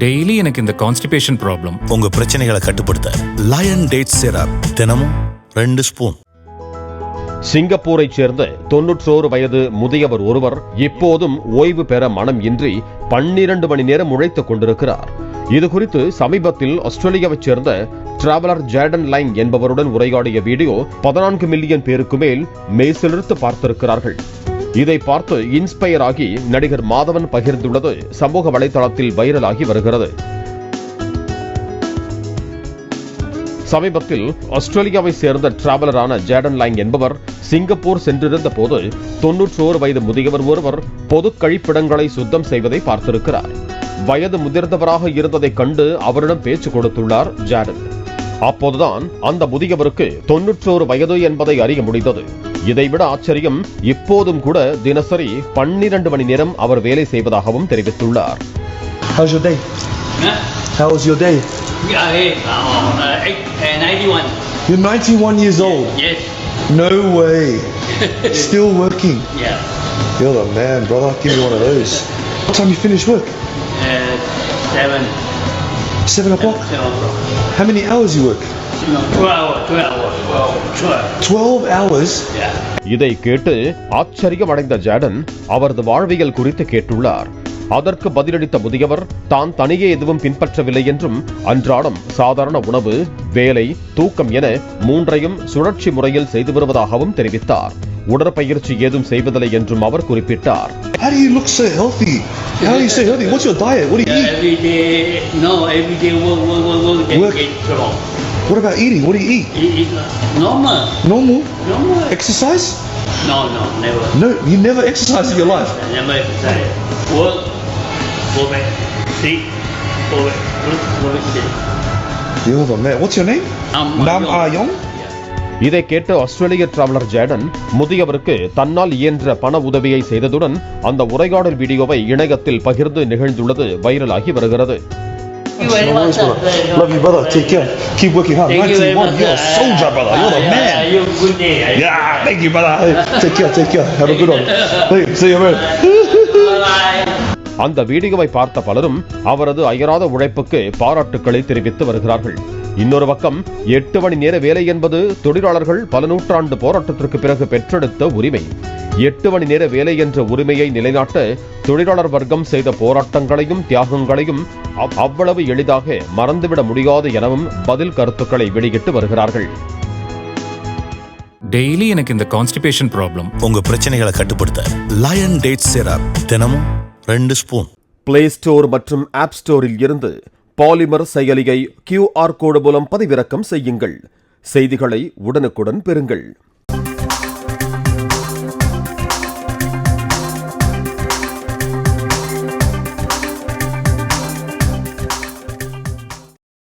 Daily எனக்கு இந்த constipation problem உங்க பிரச்சனைகளை கட்டுப்படுத்த லயன் டேட் சிரப் தினமும் ரெண்டு ஸ்பூன். சிங்கப்பூரைச் சேர்ந்த தொன்னூற்றோரு வயது முதியவர் ஒருவர் இப்போதும் ஓய்வு பெற மனம் இன்றி பன்னிரண்டு மணி நேரம் உழைத்துக் கொண்டிருக்கிறார். இது குறித்து சமீபத்தில் ஆஸ்திரேலியாவைச் சேர்ந்த டிராவலர் ஜேடன் லைங் என்பவருடன் உரையாடிய வீடியோ பதினான்கு மில்லியன் பேருக்கு மேல் மெய்சிலிர்த்து பார்த்திருக்கிறார்கள். இதை பார்த்து இன்ஸ்பயர் ஆகி நடிகர் மாதவன் பகிர்ந்துள்ளது. சமூக வலைதளத்தில் வைரலாகி வருகிறது. சமீபத்தில் ஆஸ்திரேலியாவை சேர்ந்த டிராவலரான ஜேடன் லாங் என்பவர் சிங்கப்பூர் சென்றிருந்த போது தொன்னூற்றோரு வயது முதியவர் ஒருவர் பொது கழிப்பிடங்களை சுத்தம் செய்வதை பார்த்திருக்கிறார். வயது முதிர்ந்தவராக இருந்ததைக் கண்டு அவரிடம் பேச்சு கொடுத்துள்ளார் ஜேடன் அப்போதுதான் அந்த முதியவருக்கு தொன்னூற்றோரு வயது என்பதை அறிய முடிந்தது. இதைவிட ஆச்சரியம் இப்போதும் கூட தினசரி பன்னிரண்டு மணி நேரம் அவர் வேலை செய்வதாகவும் தெரிவித்துள்ளார் How's your day? Yeah. How was your day? Yeah, hey, uh, uh, eight, uh, 91. You're 91 years old. Yes. No way. Still working. Yeah. You're the man, brother. Give me one of those. What time you finish work? Uh, seven. Seven o'clock. Seven o'clock. How many hours you work? No, two hours. Two hours. இதை கேட்டு ஆச்சரியம் அடைந்த Jaden அவரது வாழ்வியல் குறித்து கேட்டுள்ளார் அதற்கு பதிலளித்த முதியவர் தான் தனியே எதுவும் பின்பற்றவில்லை என்றும் அன்றாடம் சாதாரண உணவு வேலை தூக்கம் என மூன்றையும் சுழற்சி முறையில் செய்து வருவதாகவும் தெரிவித்தார் உடற்பயிற்சி ஏதும் செய்வதில்லை என்றும் அவர் குறிப்பிட்டார் How do you look so healthy? How do you stay healthy? What's your diet? What do you Yeah, eat? every day, no, every day work, work, work, work, get, Work. get strong. What about eating? What do you eat? Eat, eat, uh, normal. Normal? Normal. Exercise? No, no, never. No, you never exercise in your life. I never exercise. Work, go back, sleep, go back, work, go back, sleep. You're the man. What's your name? Nam Nam Ah Ah Yong. Yong? Yeah. இதை கேட்ட ஆஸ்திரேலிய traveller Jaden முதியவருக்கு தன்னால் இயன்ற பண உதவியை செய்ததுடன் அந்த உரையாடல் வீடியோவை இணையத்தில் பகிர்ந்து நிகழ்ந்துள்ளது வைரலாகி வருகிறது Thank you very much. Love you, brother. Take care. Keep working hard. Thank you very 91. much. You're a soldier, brother. You're the man. yeah, You good day. Yeah, thank you, brother. Take care, take care. Have a good one. Hey, see you, man. அந்த வீடியோவை பார்த்த பலரும் அவரது அயராத உழைப்புக்கு பாராட்டுக்களை தெரிவித்து வருகிறார்கள் இன்னொரு பக்கம் எட்டு மணி நேர வேலை என்பது தொழிலாளர்கள் பல நூற்றாண்டு போராட்டத்திற்கு பிறகு பெற்றெடுத்த உரிமை எட்டு மணி நேர வேலை என்ற உரிமையை நிலைநாட்ட தொழிலாளர் வர்க்கம் செய்த போராட்டங்களையும் தியாகங்களையும் அவ்- அவ்வளவு எளிதாக மறந்துவிட முடியாது எனவும் பதில் கருத்துக்களை வெளியிட்டு வருகிறார்கள். டெய்லி எனக்கு இந்த கான்ஸ்டிபேஷன் ப்ராப்ளம் உங்க பிரச்சனைகளை கட்டுப்படுத்த லயன் டேட் சிரப் தினமும் ரெண்டு ஸ்பூன். பிளே ஸ்டோர் மற்றும் ஆப் ஸ்டோரில் இருந்து பாலிமர் செயலியை கியூஆர் கோடு மூலம் பதிவிறக்கம் செய்யுங்கள். செய்திகளை உடனுக்குடன் பெறுங்கள்.